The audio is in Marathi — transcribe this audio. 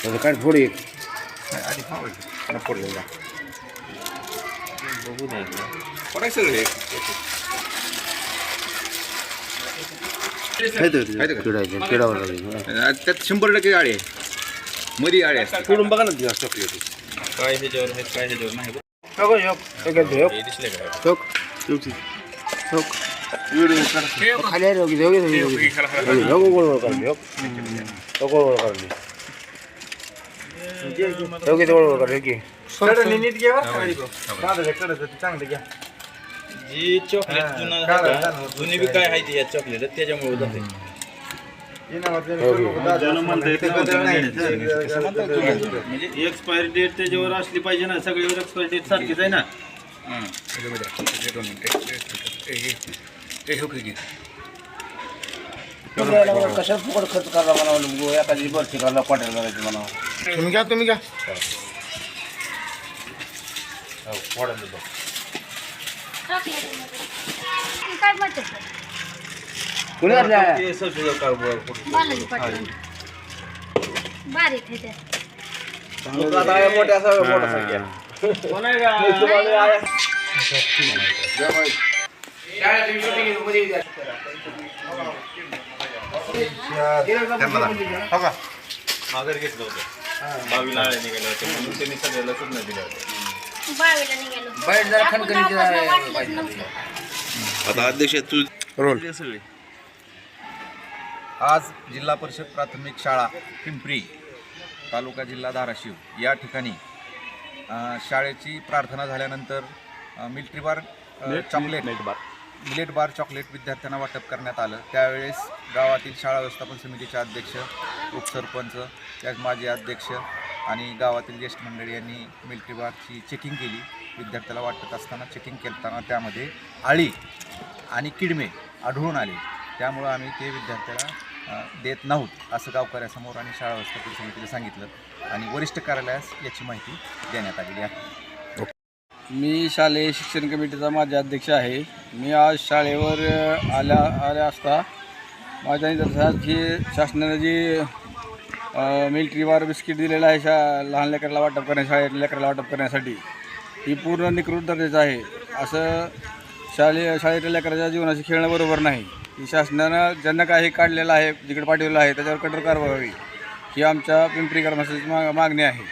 त्याचं काय थोडी एक. नको पडलेला बघू नाही पडायचं सगळे त्यात शंभर टक्के गाडी आहे. मध्ये गाडी असते सोडून बघा ना चॉकलेट काय ह्याच्यावर काय ह्याच्यावर नाही दिसले का? चोक चोक खाली आहे योगी योगी योगी योगी गोळ गोळ काढली योग गोळ गोळ काढली योगी गोळ गोळ काढली योगी जी चॉकलेट जुना आहे का, जुनी बी काय आहे या चॉकलेट त्याच्यामुळे जाते म्हणजे एक्सपायरी डेट त्याच्यावर असली पाहिजे ना सगळीवर एक्सपायरी डेट सारखीच आहे ना कशा फुकट खर्च करला म्हणा एखादी बरची करला क्वार्टर करायची म्हणा. तुम्ही घ्या तुम्ही घ्या. काय म्हणते कुणी घातल्या ते संशोधक कारभार बालाजी पाटील बारीक आहे ते माघार घेतलं होतं. बावीला म्हणून त्यांनी. आता अध्यक्ष तू रोल. आज जिल्हा परिषद प्राथमिक शाळा पिंपरी तालुका जिल्हा धाराशिव. या ठिकाणी शाळेची प्रार्थना झाल्यानंतर military bar chocolate millet bar chocolate विद्यार्थ्यांना वाटप करण्यात आलं. त्यावेळेस गावातील शाळा व्यवस्थापन समितीचे अध्यक्ष उपसरपंच त्याच माजी अध्यक्ष आणि गावातील ज्येष्ठ मंडळी यांनी मिल्ट्री बारची चेकिंग केली. विद्यार्थ्याला वाटत असताना चेकिंग करताना त्यामध्ये आळी आणि किडमे आढळून आले. त्यामुळं आम्ही ते विद्यार्थ्याला देत नाहोत असं गावकऱ्यासमोर आणि शाळा व्यवस्थापन समितीला सांगितलं आणि वरिष्ठ कार्यालयास याची माहिती देण्यात आलेली आहे. मी शालेय शिक्षण कमिटीचा माझे अध्यक्ष आहे. मी आज शाळेवर आल्या आल्या असता माझ्या निदर्शनात जी शासनाने जी मिल्ट्री बार बिस्किट दिलेलं आहे शा लहान लेकराला वाटप करण्या शाळेत लेकराला वाटप करण्यासाठी ही पूर्ण निकृत दर्जाचं आहे. असं शालेय शाळेच्या लेकराच्या जीवनाशी खेळणं बरोबर नाही. ही शासनानं ज्यांना काही काढलेलं आहे जिकडे पाठवलेलं आहे त्याच्यावर कठोर कारवाई ही आमच्या पिंपरी कर्मचाऱ्याची मा मागणी आहे.